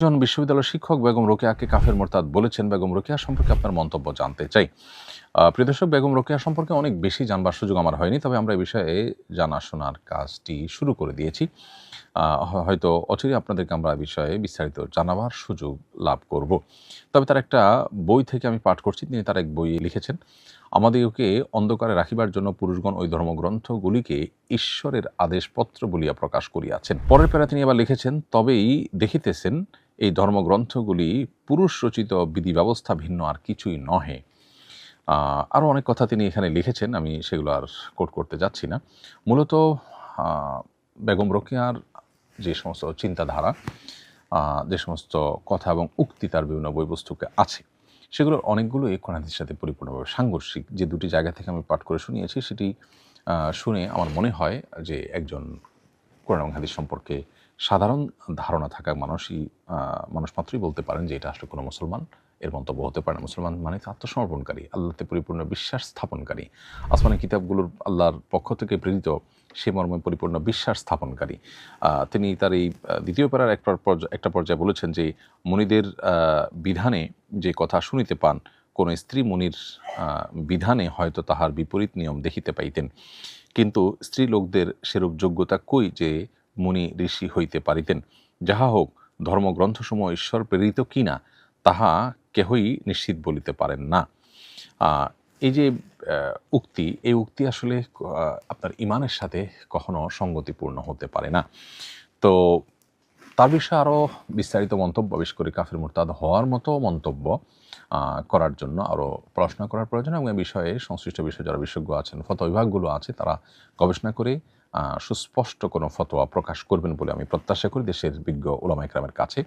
একজন বিশ্ববিদ্যালয়ের শিক্ষক বেগম রোকেয়াকে কাফের মোরতাদ বলেছেন। বেগম রোকেয়া সম্পর্কে আপনার মন্তব্য জানতে চাই। আহ, প্রিয় দর্শক বেগম রোকেয়া সম্পর্কে অনেক বেশি জানবার সুযোগ আমার হয়নি তবে আমরা এই বিষয়ে জানাশোনার কাজটি শুরু করে দিয়েছি। হয়তো অচিরে আপনাদেরকে আমরা বিষয়ে বিস্তারিত জানাবার সুযোগ লাভ করব। তবে তার একটা বই থেকে আমি পাঠ করছি তিনি তার এক বই লিখেছেন। আমাদেরকে অন্ধকারে রাখিবার জন্য পুরুষগণ ওই ধর্মগ্রন্থগুলিকে ঈশ্বরের আদেশপত্র বলিয়া প্রকাশ করিয়াছেন। পরের পেরা তিনি আবার লিখেছেন, তবেই দেখিতেছেন, এই ধর্মগ্রন্থগুলি পুরুষ রচিত বিধি ব্যবস্থা ভিন্ন আর কিছুই নহে। আরও অনেক কথা তিনি এখানে লিখেছেন, আমি সেগুলো আর কোট করতে যাচ্ছি না। মূলত বেগম রোকেয়ার যে সমস্ত চিন্তাধারা যে সমস্ত কথা এবং উক্তি তার বিভিন্ন বইবস্তুকে আছে। সেগুলোর অনেকগুলো এই কোরআনের সাথে পরিপূর্ণভাবে সাংঘর্ষিক। যে দুটি জায়গা থেকে আমি পাঠ করে শুনিয়েছি, সেটি শুনে আমার মনে হয় যে একজন কোরআন হাদিস সম্পর্কে সাধারণ ধারণা থাকা মানুষই মানুষ মাত্রই বলতে পারেন যে এটা আসলে কোনো মুসলমান, এর মন্তব্য হতে পারে মুসলমান মানে আত্মসমর্পণকারী, আল্লাহতে পরিপূর্ণ বিশ্বাস স্থাপনকারী। আসমানি কিতাবগুলোর আল্লাহর পক্ষ থেকে প্রেরিত সে মর্মে পরিপূর্ণ বিশ্বাস স্থাপনকারী। তিনি তার এই দ্বিতীয় একটা পর্যায়ে একটা পর্যায়ে বলেছেন যে, মুনিদের বিধানে যে কথা শুনিতে পান, কোন স্ত্রী মুনির বিধানে হয়তো তাহার বিপরীত নিয়ম দেখিতে পাইতেন। কিন্তু স্ত্রী লোকদের সেরূপ যোগ্যতা কই যে, মুনি ঋষি হইতে পারিতেন? যাহা হোক, ধর্মগ্রন্থসমূহ ঈশ্বর প্রেরিত কিনা, তাহা কেহই নিশ্চিত বলিতে পারেন না। এই যে উক্তি, এই উক্তি আসলে আপনার ইমানের সাথে কখনো সঙ্গতিপূর্ণ হতে পারে না। তো তার বিষয়ে আরও বিস্তারিত মন্তব্য বিশেষ করে কাফের মুরতাদ হওয়ার মতো মন্তব্য করার জন্য আরও পড়াশোনা করার প্রয়োজন, এবং এই বিষয়ে সংশ্লিষ্ট বিষয়ে যারা বিশেষজ্ঞ আছেন, ফতোয়া বিভাগগুলো আছে, তারা গবেষণা করে সুস্পষ্ট কোনো ফতোয়া প্রকাশ করবেন বলে আমি প্রত্যাশা করি, দেশের বিজ্ঞ ওলামা ইকরামের কাছে।